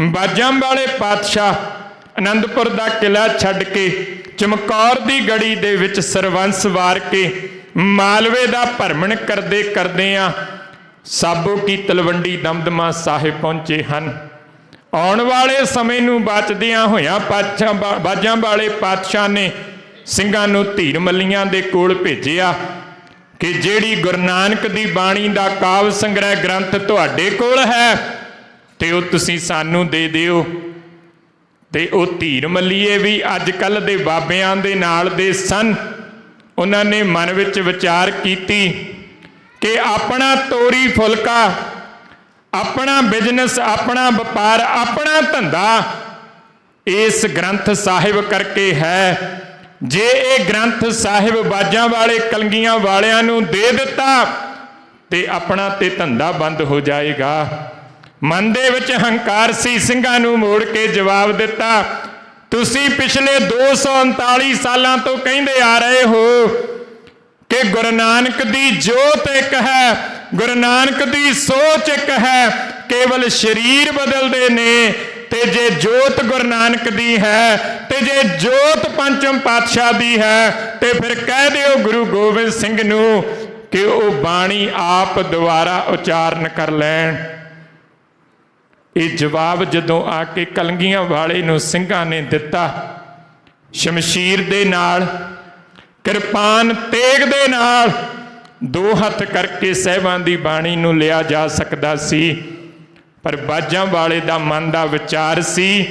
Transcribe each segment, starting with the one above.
ਬਾਜਾਂ ਵਾਲੇ ਪਾਤਸ਼ਾਹ ਆਨੰਦਪੁਰ ਦਾ ਕਿਲਾ ਛੱਡ ਕੇ ਚਮਕੌਰ ਦੀ ਗੜੀ ਦੇ ਵਿੱਚ ਸਰਵੰਸ ਵਾਰ ਕੇ ਮਾਲਵੇ ਦਾ ਭਰਮਣ ਕਰਦੇ ਕਰਦੇ ਆ ਸਾਬੋ ਕੀ ਤਲਵੰਡੀ ਦਮਦਮਾ ਸਾਹਿਬ ਪਹੁੰਚੇ ਹਨ। ਆਉਣ ਵਾਲੇ ਸਮੇਂ ਨੂੰ ਬਚਦਿਆਂ ਹੋਇਆਂ ਪਾਤਸ਼ਾਹ ਬਾਜਾਂ ਵਾਲੇ ਪਾਤਸ਼ਾਹ ਨੇ ਸਿੰਘਾਂ ਨੂੰ ਧੀਰ ਮੱਲੀਆਂ ਦੇ ਕੋਲ ਭੇਜਿਆ ਕਿ ਜਿਹੜੀ ਗੁਰੂ ਨਾਨਕ ਦੀ ਬਾਣੀ ਦਾ ਕਾਵ ਸੰਗ੍ਰਹਿ ਗ੍ਰੰਥ ਤੁਹਾਡੇ ਕੋਲ ਹੈ ਤੇ ਉਹ ਤੁਸੀਂ ਸਾਨੂੰ ਦੇ ਦਿਓ। ਤੇ ਉਹ ਧੀਰ ਮੱਲੀਏ ਵੀ ਅੱਜ ਕੱਲ ਦੇ ਬਾਬਿਆਂ ਦੇ ਨਾਲ ਦੇ ਸਨ। ਉਹਨਾਂ ਨੇ ਮਨ ਵਿੱਚ ਵਿਚਾਰ ਕੀਤੀ ਕਿ ਆਪਣਾ ਤੋਰੀ ਫੁਲਕਾ, ਆਪਣਾ ਬਿਜ਼ਨਸ, ਆਪਣਾ ਵਪਾਰ, ਆਪਣਾ ਧੰਦਾ ਇਸ ਗ੍ਰੰਥ ਸਾਹਿਬ ਕਰਕੇ ਹੈ। ਜੇ ਇਹ ਗ੍ਰੰਥ ਸਾਹਿਬ ਬਾਜਾਂ ਵਾਲੇ, ਕਲੰਗੀਆਂ ਵਾਲਿਆਂ ਨੂੰ ਦੇ ਦਿੱਤਾ ਤੇ ਆਪਣਾ ਤੇ ਧੰਦਾ ਬੰਦ ਹੋ ਜਾਏਗਾ। ਮਨ ਦੇ ਵਿੱਚ ਹੰਕਾਰ ਸੀ, ਸਿੰਘਾਂ ਨੂੰ ਮੋੜ ਕੇ ਜਵਾਬ ਦਿੱਤਾ, ਤੁਸੀਂ ਪਿਛਲੇ 239 ਸਾਲਾਂ ਤੋਂ ਕਹਿੰਦੇ ਆ ਰਹੇ ਹੋ ਕਿ ਗੁਰੂ ਨਾਨਕ ਦੀ ਜੋਤ ਇੱਕ ਹੈ, ਗੁਰੂ ਨਾਨਕ ਦੀ ਸੋਚ ਇੱਕ ਹੈ, ਕੇਵਲ ਸਰੀਰ ਬਦਲਦੇ ਨੇ, ਤੇ ਜੇ ਜੋਤ ਗੁਰੂ ਨਾਨਕ ਦੀ ਹੈ, ਤੇ ਜੇ ਜੋਤ ਪੰਚਮ ਪਾਤਸ਼ਾਹ ਦੀ ਹੈ, ਤੇ ਫਿਰ ਕਹਿ ਦਿਓ ਗੁਰੂ ਗੋਬਿੰਦ ਸਿੰਘ ਨੂੰ ਕਿ ਉਹ ਬਾਣੀ ਆਪ ਦੁਆਰਾ ਉਚਾਰਨ ਕਰ ਲੈਣ। ਇਹ ਜਵਾਬ ਜਦੋਂ ਆ ਕੇ ਕਲੰਗੀਆਂ ਵਾਲੇ ਨੂੰ ਸਿੰਘਾਂ ਨੇ ਦਿੱਤਾ, ਸ਼ਮਸ਼ੀਰ ਦੇ ਨਾਲ, ਕਿਰਪਾਨ ਤੇਗ ਦੇ ਨਾਲ, ਦੋ ਹੱਥ ਕਰਕੇ ਸਹਿਬਾਂ ਦੀ ਬਾਣੀ ਨੂੰ ਲਿਆ ਜਾ ਸਕਦਾ ਸੀ, ਪਰ ਬਾਜਾਂ ਵਾਲੇ ਦਾ ਮਨ ਦਾ ਵਿਚਾਰ ਸੀ,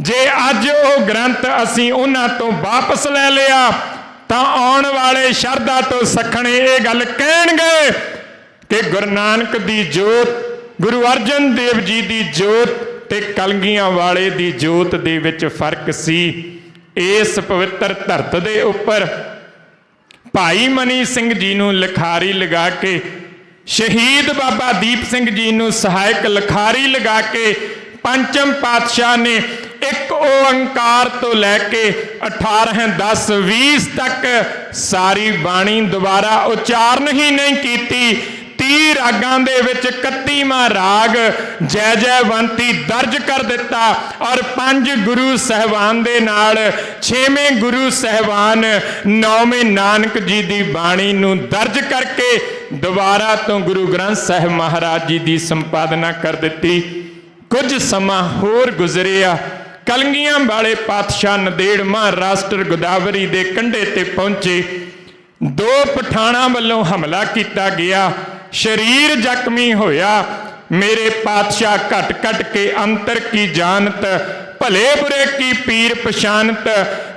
ਜੇ ਅੱਜ ਉਹ ਗ੍ਰੰਥ ਅਸੀਂ ਉਹਨਾਂ ਤੋਂ ਵਾਪਸ ਲੈ ਲਿਆ, ਤਾਂ ਆਉਣ ਵਾਲੇ ਸ਼ਰਧਾ ਤੋਂ ਸਖਣੇ ਇਹ ਗੱਲ ਕਹਿਣਗੇ ਕਿ ਗੁਰੂ ਨਾਨਕ ਦੀ ਜੋਤ ਗੁਰੂ ਅਰਜਨ ਦੇਵ ਜੀ ਦੀ ਜੋਤ ਤੇ ਕਲਗੀਆਂ ਵਾਲੇ ਦੀ ਜੋਤ ਦੇ ਵਿੱਚ ਫ਼ਰਕ ਸੀ। ਇਸ ਪਵਿੱਤਰ ਧਰਤ ਦੇ ਉੱਪਰ ਭਾਈ ਮਨੀ ਸਿੰਘ ਜੀ ਨੂੰ ਲਿਖਾਰੀ ਲਗਾ ਕੇ, ਸ਼ਹੀਦ ਬਾਬਾ ਦੀਪ ਸਿੰਘ ਜੀ ਨੂੰ ਸਹਾਇਕ ਲਿਖਾਰੀ ਲਗਾ ਕੇ ਪੰਚਮ ਪਾਤਸ਼ਾਹ ਨੇ ਇੱਕ ਓੰਕਾਰ ਤੋਂ ਲੈ ਕੇ 18 10 20 ਤੱਕ ਸਾਰੀ ਬਾਣੀ ਦੁਬਾਰਾ ਉਚਾਰਨ ਹੀ ਨਹੀਂ ਕੀਤੀ। 30 ਰਾਗਾਂ ਦੇ ਵਿੱਚ 31ਵਾਂ ਰਾਗ ਜੈ ਜੈਵੰਤੀ ਦਰਜ ਕਰ ਦਿੱਤਾ ਔਰ ਪੰਜ ਗੁਰੂ ਸਹਿਬਾਨ ਦੇ ਨਾਲ ਛੇਵੇਂ ਗੁਰੂ ਸਹਿਬਾਨ ਨੌਵੇਂ ਨਾਨਕ ਜੀ ਦੀ ਬਾਣੀ ਨੂੰ ਦਰਜ ਕਰਕੇ ਦੁਬਾਰਾ ਤੋਂ ਗੁਰੂ ਗ੍ਰੰਥ ਸਾਹਿਬ ਮਹਾਰਾਜ ਜੀ ਦੀ ਸੰਪਾਦਨਾ ਕਰ ਦਿੱਤੀ। ਕੁਝ ਸਮਾਂ ਹੋਰ ਗੁਜ਼ਰਿਆ। ਕਲੰਗੀਆਂ ਵਾਲੇ ਪਾਤਸ਼ਾਹ ਨਦੇੜ ਮਹਾਰਾਸ਼ਟਰ ਗੋਦਾਵਰੀ ਦੇ ਕੰਢੇ ਤੇ ਪਹੁੰਚੇ। ਦੋ ਪਠਾਣਾ ਵੱਲੋਂ ਹਮਲਾ ਕੀਤਾ ਗਿਆ। ਸ਼ਰੀਰ ਜ਼ਖਮੀ ਹੋਇਆ। ਮੇਰੇ ਪਾਤਸ਼ਾਹ ਘਟ ਘਟ ਕੇ ਅੰਤਰ ਕੀ ਜਾਣਤ, ਭਲੇ ਬੁਰੇ ਕੀ ਪੀਰ ਪਛਾਨਤ।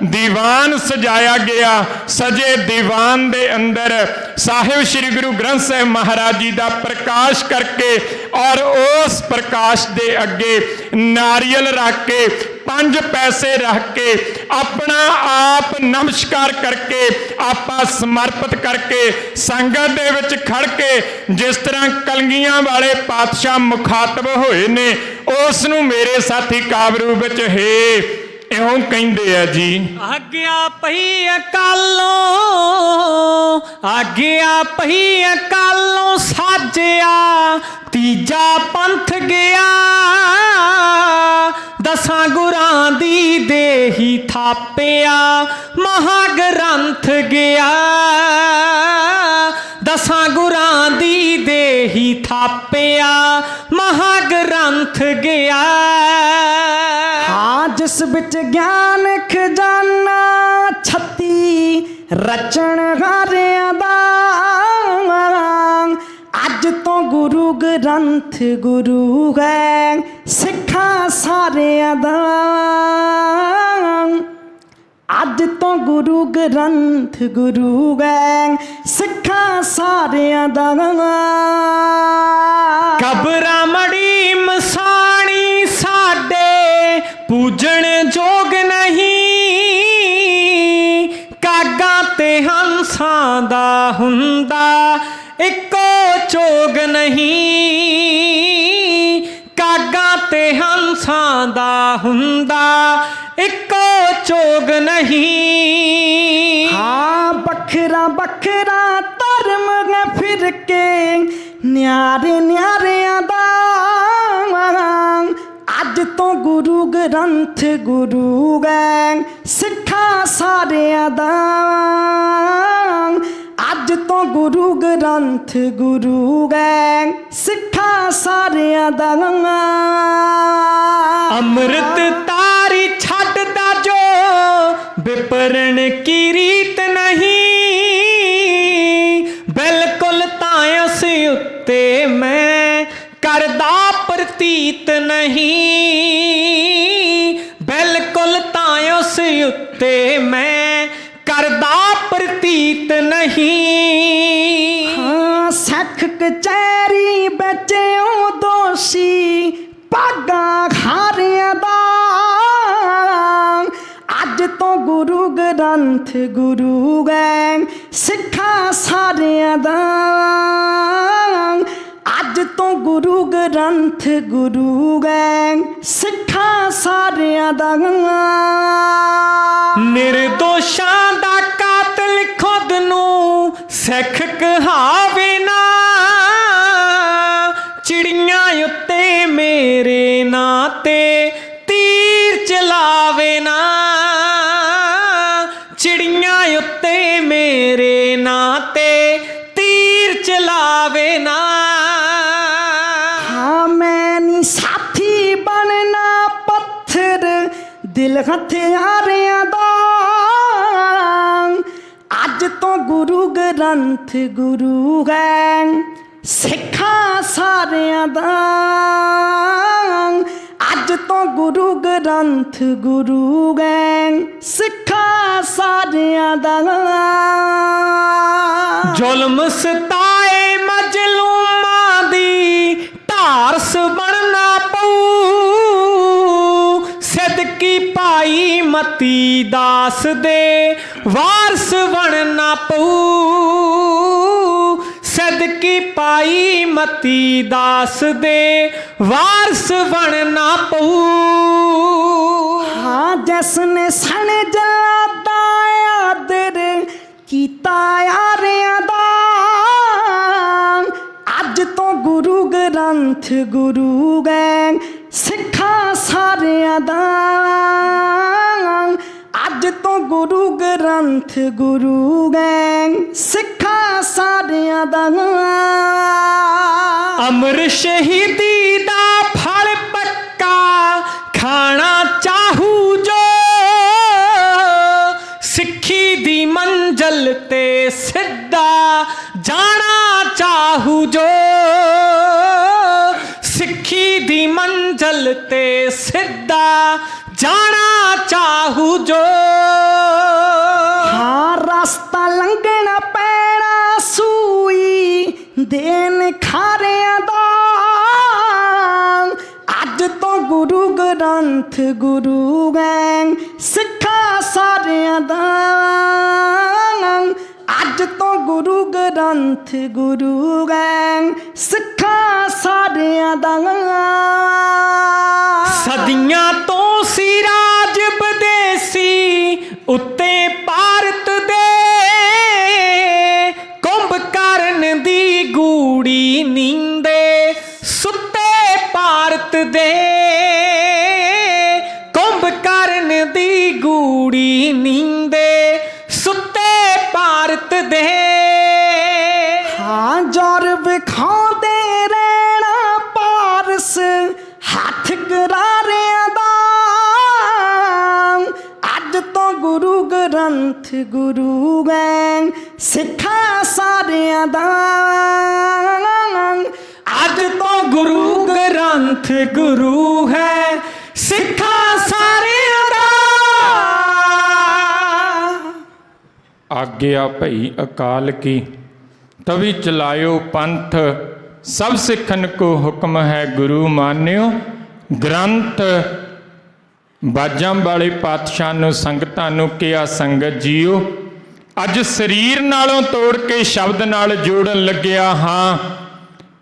ਦੀਵਾਨ ਸਜਾਇਆ ਗਿਆ, ਸਜੇ ਦੀਵਾਨ ਦੇ ਅੰਦਰ। ਸਾਹਿਬ ਸ੍ਰੀ ਗੁਰੂ ਗ੍ਰੰਥ ਸਾਹਿਬ ਮਹਾਰਾਜ ਜੀ ਦਾ ਪ੍ਰਕਾਸ਼ ਕਰਕੇ ਔਰ ਉਸ ਪ੍ਰਕਾਸ਼ ਦੇ ਅੱਗੇ ਨਾਰੀਅਲ ਰੱਖ ਕੇ ਪੰਜ ਪੈਸੇ ਰੱਖ ਕੇ ਆਪਣਾ ਆਪ ਨਮਸਕਾਰ ਕਰਕੇ ਆਪਾ ਸਮਰਪਿਤ ਕਰਕੇ ਸੰਗਤ ਦੇ ਵਿੱਚ ਖੜ ਕੇ ਜਿਸ ਤਰ੍ਹਾਂ ਕਲਗੀਆਂ ਵਾਲੇ ਪਾਤਸ਼ਾਹ ਮੁਖਾਤਬ ਹੋਏ ਨੇ, ਉਸ ਨੂੰ ਮੇਰੇ ਸਾਥੀ ਕਾਬਰੂ ਵਿੱਚ ਹੈ ਇਉਂ ਕਹਿੰਦੇ ਆ ਜੀ। ਆਗਿਆ ਪਈ ਅਕਾਲੋਂ, ਆਗਿਆ ਪਈ ਅਕਾਲੋਂ ਸਾਜਿਆ, ਤੀਜਾ ਪੰਥ ਗਿਆ। ਦਸਾਂ ਗੁਰਾਂ ਦੀ ਦੇਹੀ ਥਾਪਿਆ ਮਹਾ ਗ੍ਰੰਥ ਗਿਆ। ਦਸਾਂ ਗੁਰਾਂ ਦੀ ਦੇਹੀ ਥਾਪਿਆ ਮਹਾ ਗ੍ਰੰਥ ਗਿਆ। ਜਿਸ ਵਿੱਚ ਗਿਆਨ ਖਜ਼ਾਨਾ, ਛੱਤੀ ਰਚਣ ਹਾਰਿਆਂ ਦਾ। ਅੱਜ ਤੋਂ ਗੁਰੂ ਗ੍ਰੰਥ ਗੁਰੂ ਹੈ, ਸਿੱਖਾਂ ਸਾਰਿਆਂ ਦਾ। ਅੱਜ ਤੋਂ ਗੁਰੂ ਗ੍ਰੰਥ ਗੁਰੂ ਹੈ, ਸਿੱਖਾਂ ਸਾਰਿਆਂ ਦਾ। ਕਬਰਾਂ ਮੜੀ ਮਸਾਣੀ ਸਾਡੇ ਪੂਜਣ ਜੋਗ ਨਹੀਂ। ਕਾਗਾ ਤੇ ਹੰਸਾਂ ਦਾ ਹੁੰਦਾ, ਇੱਕੋ ਚੋਗ ਨਹੀਂ। ਕਾਗਾ ਤੇ ਹੰਸਾਂ ਦਾ ਹੁੰਦਾ, ਇੱਕੋ ਚੋਗ ਨਹੀਂ। ਹਾਂ, ਵੱਖਰਾ ਵੱਖਰਾ ਧਰਮ ਹੈ ਫਿਰ ਕੇ ਤੋਂ ਗੁਰੂ ਗ੍ਰੰਥ ਗੁਰੂ ਗੈਂਗ ਸਿੱਖਾਂ ਸਾਰਿਆਂ ਦਾ ਅੱਜ ਤੋਂ ਗੁਰੂ ਗ੍ਰੰਥ ਗੁਰੂ ਗੈਂਗ ਸਿੱਖਾਂ ਸਾਰਿਆਂ ਦਾ ਅੰਮ੍ਰਿਤ ਤਾਰੀ ਛੱਡਦਾ ਜੋ ਵਿਪਰਨ ਕੀ ਰੀਤ ਨਹੀਂ ਬਿਲਕੁਲ ਤਾਂ ਉਸ ਉੱਤੇ ਮੈਂ ਕਰਦਾ ਸੱਖ ਬਚਿਓ ਵਿੱਚ ਦੋਸ਼ੀ ਪਾਗਾ ਖਾਰਿਆਂ ਦਾ। ਅੱਜ ਤੋਂ ਗੁਰੂ ਗ੍ਰੰਥ, ਗੁਰੂ ਗੈਂਗ ਸਿੱਖਾਂ ਸਾਰਿਆਂ ਦਾ। ਅੱਜ ਤੋਂ ਗੁਰੂ ਗ੍ਰੰਥ, ਗੁਰੂ ਗੈਂਗ ਸਿੱਖਾਂ ਸਾਰਿਆਂ ਦਾ। ਨਿਰਦੋਸ਼ਾਂ ਦਾ ਕਾਤਲ ਖੁਦ ਨੂੰ ਸਿੱਖ ਕਹਾਵੇ ਦਿਲ ਹਥਿਆਰਿਆਂ ਦਾ। ਅੱਜ ਤੋਂ ਗੁਰੂ ਗ੍ਰੰਥ ਗੁਰੂ ਹੈ, ਸਿੱਖਾਂ ਸਾਰਿਆਂ ਦਾ। ਅੱਜ ਤੋਂ ਗੁਰੂ ਗ੍ਰੰਥ ਗੁਰੂ ਹੈ, ਸਿੱਖਾਂ ਸਾਰਿਆਂ ਦਾ। ਜ਼ੁਲਮ ਸਤਾਏ ਮਤੀ ਦਾਸ ਦੇ ਵਾਰਸ ਬਣਨਾ ਪਊ। ਸਦਕੀ ਪਾਈ ਮਤੀ ਦਾਸ ਦੇ ਵਾਰਸ ਬਣਨਾ ਪਊ। ਹਾਂ, ਜਿਸ ਨੇ ਸਣ ਜਲਾਦਾ ਆਦਰ ਕੀਤਾ ਯਾਰਿਆਂ ਦਾ। ਅੱਜ ਤੋਂ ਗੁਰੂ ਗ੍ਰੰਥ, ਗੁਰੂ ਗੈਂ ਸਿੱਖਾਂ ਸਾਰਿਆਂ ਦਾ। ਤੋਂ ਗੁਰੂ ਗ੍ਰੰਥ ਗੁਰੂ ਗੈਂਗ, ਸਿੱਖਾਂ ਸਾਰਿਆਂ ਦਾ ਅਮਰ ਸ਼ਹੀਦੀ ਦਾ ਫਲ ਪੱਕਾ ਖਾਣਾ ਚਾਹੂ ਜੋ। ਸਿੱਖੀ ਦੀ ਮੰਜ਼ਲ ਤੇ ਸਿੱਧਾ ਜਾਣਾ ਚਾਹੂ ਜੋ। ਸਿੱਖੀ ਦੀ ਮੰਜ਼ਲ ਤੇ ਸਿੱਧਾ ਜਾਣਾ ਚਾਹੂ ਜੋ। ਹਾਂ, ਰਸਤਾ ਲੰਘਣਾ ਪੈਣਾ ਸੂਈ ਦੇਨ ਖਾਰਿਆਂ ਦਾ। ਅੱਜ ਤੋਂ ਗੁਰੂ ਗ੍ਰੰਥ ਗੁਰੂ ਗੈਂਗ ਸਿੱਖਾਂ ਸਾਰਿਆਂ ਦਾ। ਗੁਰੂ ਗ੍ਰੰਥ ਗੁਰੂ ਗੈਂਗ ਸਿੱਖਾਂ ਸਾਰਿਆਂ ਦਾ ਸਦੀਆਂ ਤੋਂ ਸੀ ਰਾਜ ਵਿਦੇਸੀ, ਉੱਤੇ ਭਾਰਤ ਦੇ ਕੁੰਭ ਕਰਨ ਦੀ ਗੂੜੀ ਨੀਂਦੇ, ਸੁੱਤੇ ਭਾਰਤ ਦੇ ਕੁੰਭ ਕਰਨ ਦੀ ਗੂੜੀ ਨੀਂਦੇ ਗ੍ਰੰਥ ਗੁਰੂ ਗੈਂਗ ਸਿੱਖਾਂ ਸਾਰਿਆਂ ਦਾ। ਅੱਜ ਤੋਂ ਗੁਰੂ ਗ੍ਰੰਥ ਗੁਰੂ ਹੈ, ਸਿੱਖਾਂ ਸਾਰਿਆਂ ਦਾ। ਆਗਿਆ ਭਈ ਅਕਾਲ ਕੀ, ਤਵੀ ਚਲਾਇਓ ਪੰਥ। ਸਭ ਸਿੱਖਨ ਕੋ ਹੁਕਮ ਹੈ ਗੁਰੂ ਮਾਨਿਓ, ਗ੍ਰੰਥ ਬਾਜਾਂ ਵਾਲੇ ਪਾਤਸ਼ਾਹ ਨੂੰ, ਸੰਗਤਾਂ ਨੂੰ ਕਿਹਾ, ਸੰਗਤ ਜੀਓ, ਅੱਜ ਸਰੀਰ ਨਾਲੋਂ ਤੋੜ ਕੇ ਸ਼ਬਦ ਨਾਲ ਜੋੜਨ ਲੱਗਿਆ ਹਾਂ।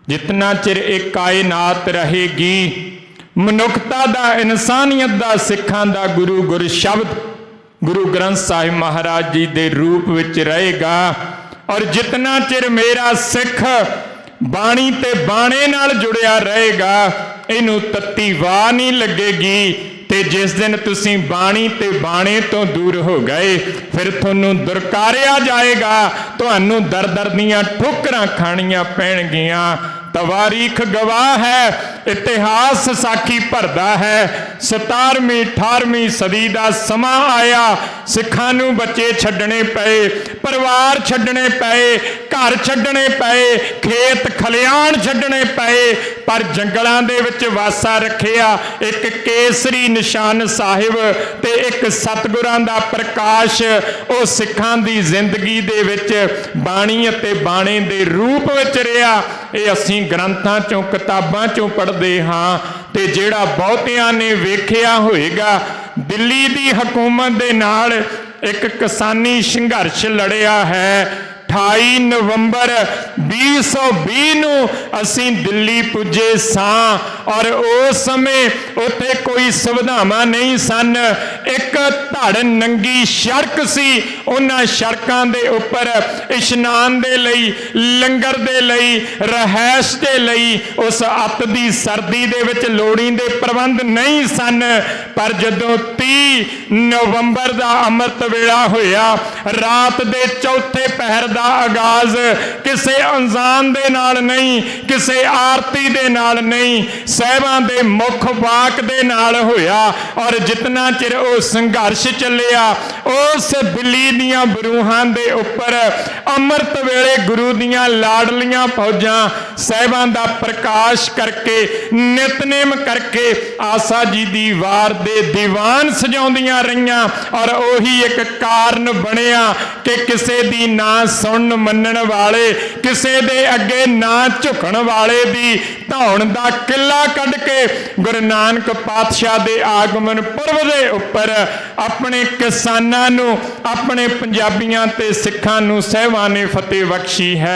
ਜਿਤਨਾ ਚਿਰ ਇਹ ਕਾਇਨਾਤ ਰਹੇਗੀ, ਮਨੁੱਖਤਾ ਦਾ, ਇਨਸਾਨੀਅਤ ਦਾ, ਸਿੱਖਾਂ ਦਾ ਗੁਰੂ ਗੁਰ ਸ਼ਬਦ ਗੁਰੂ ਗ੍ਰੰਥ ਸਾਹਿਬ ਮਹਾਰਾਜ ਜੀ ਦੇ ਰੂਪ ਵਿੱਚ ਰਹੇਗਾ। ਔਰ ਜਿਤਨਾ ਚਿਰ ਮੇਰਾ ਸਿੱਖ ਬਾਣੀ ਤੇ ਬਾਣੇ ਨਾਲ ਜੁੜਿਆ ਰਹੇਗਾ, ਇਹਨੂੰ ਤੱਤੀ ਵਾਹ ਨਹੀਂ ਲੱਗੇਗੀ। ਤੇ ਜਿਸ ਦਿਨ ਤੁਸੀਂ ਬਾਣੀ ਤੇ ਬਾਣੇ ਤੋਂ ਦੂਰ ਹੋ ਗਏ, ਫਿਰ ਤੁਹਾਨੂੰ ਦੁਰਕਾਰਿਆ ਜਾਏਗਾ, ਤੁਹਾਨੂੰ ਦਰ ਦਰ ਦੀਆਂ ਠੋਕਰਾਂ ਖਾਣੀਆਂ ਪੈਣਗੀਆਂ। ਤਵਾਰੀਖ ਗਵਾਹ ਹੈ ਇਤਿਹਾਸ ਸਾਖੀ ਭਰਦਾ ਹੈ। 17ਵੀਂ 18ਵੀਂ ਸਦੀ ਦਾ ਸਮਾਂ ਆਇਆ। ਸਿੱਖਾਂ ਨੂੰ ਬੱਚੇ ਛੱਡਣੇ ਪਏ, ਪਰਿਵਾਰ ਛੱਡਣੇ ਪਏ, ਘਰ ਛੱਡਣੇ ਪਏ, ਖੇਤ ਖਲਿਆਣ ਛੱਡਣੇ ਪਏ, ਪਰ ਜੰਗਲਾਂ ਦੇ ਵਿੱਚ ਵਾਸਾ ਰੱਖਿਆ ਇੱਕ ਕੇਸਰੀ ਨਿਸ਼ਾਨ ਸਾਹਿਬ ਤੇ ਇੱਕ ਸਤਿਗੁਰਾਂ ਦਾ ਪ੍ਰਕਾਸ਼। ਉਹ ਸਿੱਖਾਂ ਦੀ ਜ਼ਿੰਦਗੀ ਦੇ ਵਿੱਚ ਬਾਣੀ ਅਤੇ ਬਾਣੇ ਦੇ ਰੂਪ ਵਿੱਚ ਰਿਹਾ। ਇਹ ਅਸੀਂ ਗ੍ਰੰਥਾਂ ਚੋਂ, ਕਿਤਾਬਾਂ ਚੋਂ ਪੜ੍ਹਦੇ ਹਾਂ ਤੇ ਜਿਹੜਾ ਬਹੁਤਿਆਂ ਨੇ ਵੇਖਿਆ ਹੋਏਗਾ, ਦਿੱਲੀ ਦੀ ਹਕੂਮਤ ਦੇ ਨਾਲ ਇੱਕ ਕਿਸਾਨੀ ਸੰਘਰਸ਼ ਲੜਿਆ ਹੈ। 28 ਨਵੰਬਰ 2020 ਨੂੰ ਅਸੀਂ ਦਿੱਲੀ ਪੁੱਜੇ ਸਾਂ ਔਰ ਉਸ ਸਮੇਂ ਉੱਥੇ ਕੋਈ ਸੁਵਿਧਾਵਾਂ ਨਹੀਂ ਸਨ। ਇੱਕ ਇੱਕ ਧੜ ਨੰਗੀ ਸ਼ਰਕ ਸੀ, ਉਹਨਾਂ ਸ਼ਰਕਾਂ ਦੇ ਉੱਪਰ ਇਸ਼ਨਾਨ ਦੇ ਲਈ, ਲੰਗਰ ਦੇ ਲਈ ਰਹਿائش ਦੇ ਲਈ, ਉਸ ਅੱਤ ਦੀ ਸਰਦੀ ਦੇ ਵਿੱਚ ਲੋੜੀ ਦੇ ਪ੍ਰਬੰਧ ਨਹੀਂ ਸਨ। ਪਰ ਜਦੋਂ 30 ਨਵੰਬਰ ਦਾ ਅੰਮ੍ਰਿਤ ਵੇਲਾ ਹੋਇਆ, ਰਾਤ ਦੇ ਚੌਥੇ ਪਹਿਰ ਦਾ ਆਗਾਜ਼ ਕਿਸੇ ਅਨਜ਼ਾਨ ਦੇ ਨਾਲ ਨਹੀਂ, ਕਿਸੇ ਆਰਤੀ ਦੇ ਨਾਲ ਨਹੀਂ, ਸਹਿਬਾਂ ਦੇ ਮੁੱਖ ਵਾਕ ਦੇ ਨਾਲ ਹੋਇਆ। ਔਰ ਜਿਤਨਾ ਚਿਰ ਉਹ ਸੰਘਰਸ਼ ਚੱਲਿਆ। ਉਸ ਬਿੱਲੀ ਦੀਆਂ ਬਰੂਹਾਂ ਦੇ ਉੱਪਰ ਅੰਮ੍ਰਿਤ ਵੇਲੇ ਗੁਰੂ ਦੀਆਂ ਲਾਡਲੀਆਂ ਫੌਜਾਂ ਸਹਿਬਾਂ ਦਾ ਪ੍ਰਕਾਸ਼ ਕਰਕੇ, ਨਿਤਨੇਮ ਕਰਕੇ ਆਸਾ ਜੀ ਦੀ ਵਾਰ ਦੇ ਦੀਵਾਨ ਸਜਾਉਂਦੀਆਂ ਰਹੀਆਂ ਔਰ ਉਹੀ ਇੱਕ ਕਾਰਨ ਬਣਿਆ ਕਿ ਕਿਸੇ ਦੀ ਨਾ ਸੁਣਨ ਮੰਨਣ ਵਾਲੇ, ਕਿਸੇ ਦੇ ਅੱਗੇ ਨਾ ਝੁਕਣ ਵਾਲੇ ਦੀ ਧੌਣ ਦਾ ਕਿੱਲਾ ਕੱਢ ਕੇ ਗੁਰੂ ਨਾਨਕ ਪਾਤਸ਼ਾਹ ਦੇ ਆਗਮਨ ਪੁਰਬ ਦੇ ਉੱਪਰ ਆਪਣੇ ਕਿਸਾਨਾਂ ਨੂੰ, ਆਪਣੇ ਪੰਜਾਬੀਆਂ ਤੇ ਸਿੱਖਾਂ ਨੂੰ ਸਹਿਬਾਂ ਨੇ ਫਤਿਹ ਬਖਸ਼ੀ ਹੈ।